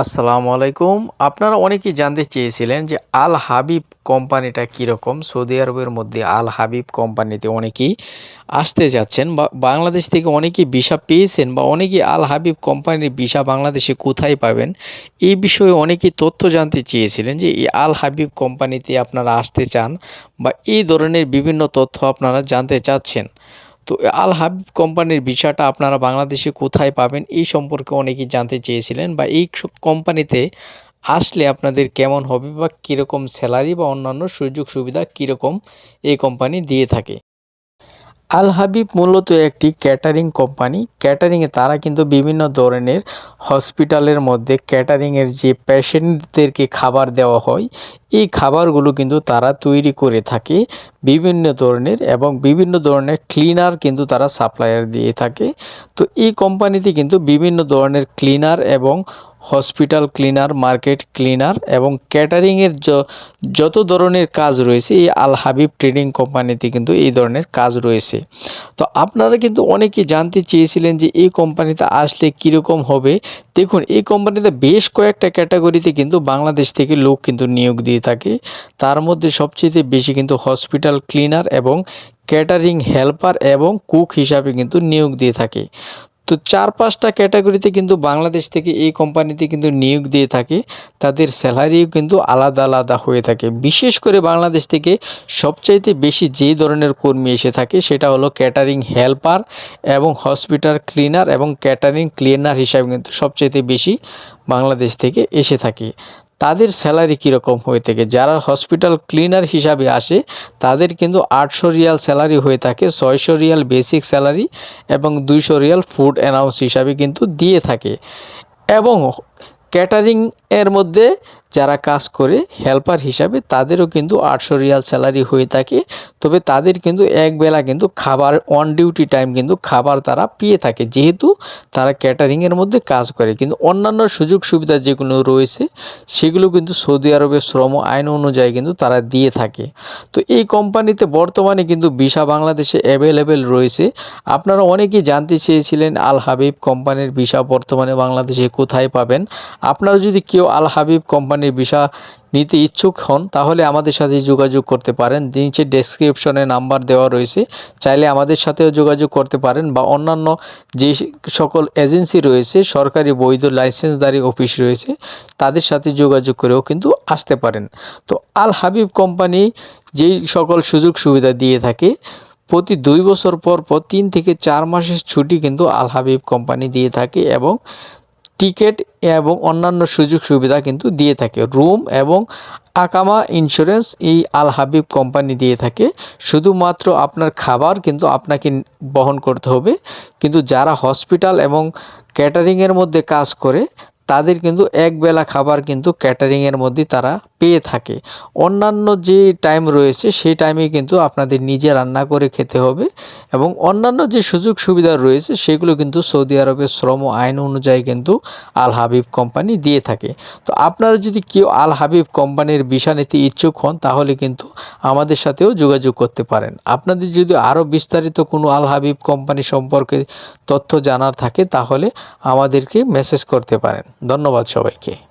আসসালামু আলাইকুম। আপনারা অনেকেই জানতে চেয়েছিলেন যে আল হাবিব কোম্পানিটা কীরকম। সৌদি আরবের মধ্যে আল হাবিব কোম্পানিতে অনেকেই আসতে যাচ্ছেন বা বাংলাদেশ থেকে অনেকেই ভিসা পেয়েছেন বা অনেকেই আল হাবিব কোম্পানির ভিসা বাংলাদেশে কোথায় পাবেন এই বিষয়ে অনেকেই তথ্য জানতে চেয়েছিলেন যে এই আল হাবিব কোম্পানিতে আপনারা আসতে চান বা এই ধরনের বিভিন্ন তথ্য আপনারা জানতে চাচ্ছেন। তো আল হাবিব কোম্পানির ভিসাটা আপনারা বাংলাদেশে কোথায় পাবেন এই সম্পর্কে অনেকেই জানতে চেয়েছিলেন বা এই কোম্পানিতে আসলে আপনাদের কেমন হবে বা কীরকম স্যালারি বা অন্যান্য সুযোগ সুবিধা কীরকম এই কোম্পানি দিয়ে থাকে। আল হাবিব মূলত একটি ক্যাটারিং কোম্পানি। ক্যাটারিংয়ে তারা কিন্তু বিভিন্ন ধরনের হসপিটালের মধ্যে ক্যাটারিংয়ের যে পেশেন্টদেরকে খাবার দেওয়া হয়, এই খাবারগুলো কিন্তু তারা তৈরি করে থাকে বিভিন্ন ধরনের এবং বিভিন্ন ধরনের ক্লিনার কিন্তু তারা সাপ্লায়ার দিয়ে থাকে। তো এই কোম্পানিতে কিন্তু বিভিন্ন ধরনের ক্লিনার এবং হসপিটাল ক্লিনার, মার্কেট ক্লিনার এবং ক্যাটারিংয়ের যত ধরনের কাজ রয়েছে, এই আল হাবিব ট্রেডিং কোম্পানিতে কিন্তু এই ধরনের কাজ রয়েছে। তো আপনারা কিন্তু অনেকেই জানতে চেয়েছিলেন যে এই কোম্পানিতে আসলে কীরকম হবে। দেখুন, এই কোম্পানিতে বেশ কয়েকটা ক্যাটাগরিতে কিন্তু বাংলাদেশ থেকে লোক কিন্তু নিয়োগ দিয়ে থাকে। তার মধ্যে সবচেয়ে বেশি কিন্তু হসপিটাল ক্লিনার এবং ক্যাটারিং হেল্পার এবং কুক হিসাবে কিন্তু নিয়োগ দিয়ে থাকে। তো চার পাঁচটা ক্যাটাগরিতে কিন্তু বাংলাদেশ থেকে এই কোম্পানিতে কিন্তু নিয়োগ দিয়ে থাকে। তাদের স্যালারিও কিন্তু আলাদা আলাদা হয়ে থাকে। বিশেষ করে বাংলাদেশ থেকে সবচাইতে বেশি যে ধরনের কর্মী এসে থাকে সেটা হলো ক্যাটারিং হেল্পার এবং হসপিটাল ক্লিনার এবং ক্যাটারিং ক্লিনার হিসাবে কিন্তু সবচাইতে বেশি বাংলাদেশ থেকে এসে থাকে। তাদের স্যালারি কীরকম হয়ে থাকে? যারা হসপিটাল ক্লিনার হিসাবে আসে, তাদের কিন্তু আটশো রিয়াল স্যালারি হয়ে থাকে, ছয়শো রিয়াল বেসিক স্যালারি এবং দুইশো রিয়াল ফুড অ্যানাউন্স হিসাবে কিন্তু দিয়ে থাকে। এবং ক্যাটারিং এর মধ্যে যারা কাজ করে হেল্পার হিসাবে তাদেরও কিন্তু আটশো রিয়াল স্যালারি হয়ে থাকে। তবে তাদের কিন্তু একবেলা কিন্তু খাবার অন ডিউটি টাইম কিন্তু খাবার তারা পেয়ে থাকে। যেহেতু তারা ক্যাটারিংয়ের মধ্যে কাজ করে। কিন্তু অন্যান্য সুযোগ সুবিধা যেগুলো রয়েছে, সেগুলো কিন্তু সৌদি আরবের শ্রম আইন অনুযায়ী কিন্তু তারা দিয়ে থাকে। তো এই কোম্পানিতে বর্তমানে কিন্তু ভিসা বাংলাদেশে অ্যাভেলেবেল রয়েছে। আপনারা অনেকেই জানতে চেয়েছিলেন, আল হাবিব কোম্পানির ভিসা বর্তমানে বাংলাদেশে কোথায় পাবেন? আপনারা যদি কেউ আল হাবিব কোম্পানির ভিসা নিতে ইচ্ছুক হন, তাহলে আমাদের সাথে যোগাযোগ করতে পারেন। নিচে ডেসক্রিপশনে নাম্বার দেওয়া রয়েছে। চাইলে আমাদের সাথেও যোগাযোগ করতে পারেন বা অন্যান্য যে সকল এজেন্সি রয়েছে, সরকারি বৈধ লাইসেন্সদারি অফিস রয়েছে, তাদের সাথে যোগাযোগ করেও কিন্তু আসতে পারেন। তো আল হাবিব কোম্পানি যেই সকল সুযোগ সুবিধা দিয়ে থাকে, প্রতি দুই বছর পর পর তিন থেকে চার মাসের ছুটি কিন্তু আল হাবিব কোম্পানি দিয়ে থাকে এবং টিকিট এবং অন্যান্য সুযোগ সুবিধা কিন্তু দিয়ে থাকে। রুম এবং আকামা ইন্স্যুরেন্স এই আল হাবিব কোম্পানি দিয়ে থাকে। শুধুমাত্র আপনার খাবার কিন্তু আপনাকে বহন করতে হবে। কিন্তু যারা হসপিটাল এবং ক্যাটারিংয়ের মধ্যে কাজ করে, তাদের কিন্তু একবেলা খাবার কিন্তু ক্যাটারিংয়ের মধ্যে তারা পেয়ে থাকে। অন্যান্য যে টাইম রয়েছে, সেই টাইমে কিন্তু আপনাদের নিজে রান্না করে খেতে হবে এবং অন্যান্য যে সুযোগ সুবিধা রয়েছে, সেগুলো কিন্তু সৌদি আরবের শ্রম আইন অনুযায়ী কিন্তু আল হাবিব কোম্পানি দিয়ে থাকে। তো আপনারা যদি কেউ আল হাবিব কোম্পানির বিষা নিতে ইচ্ছুক হন, তাহলে কিন্তু আমাদের সাথেও যোগাযোগ করতে পারেন। আপনাদের যদি আরও বিস্তারিত কোনো আল হাবিব কোম্পানি সম্পর্কে তথ্য জানার থাকে, তাহলে আমাদেরকে মেসেজ করতে পারেন। ধন্যবাদ সবাইকে।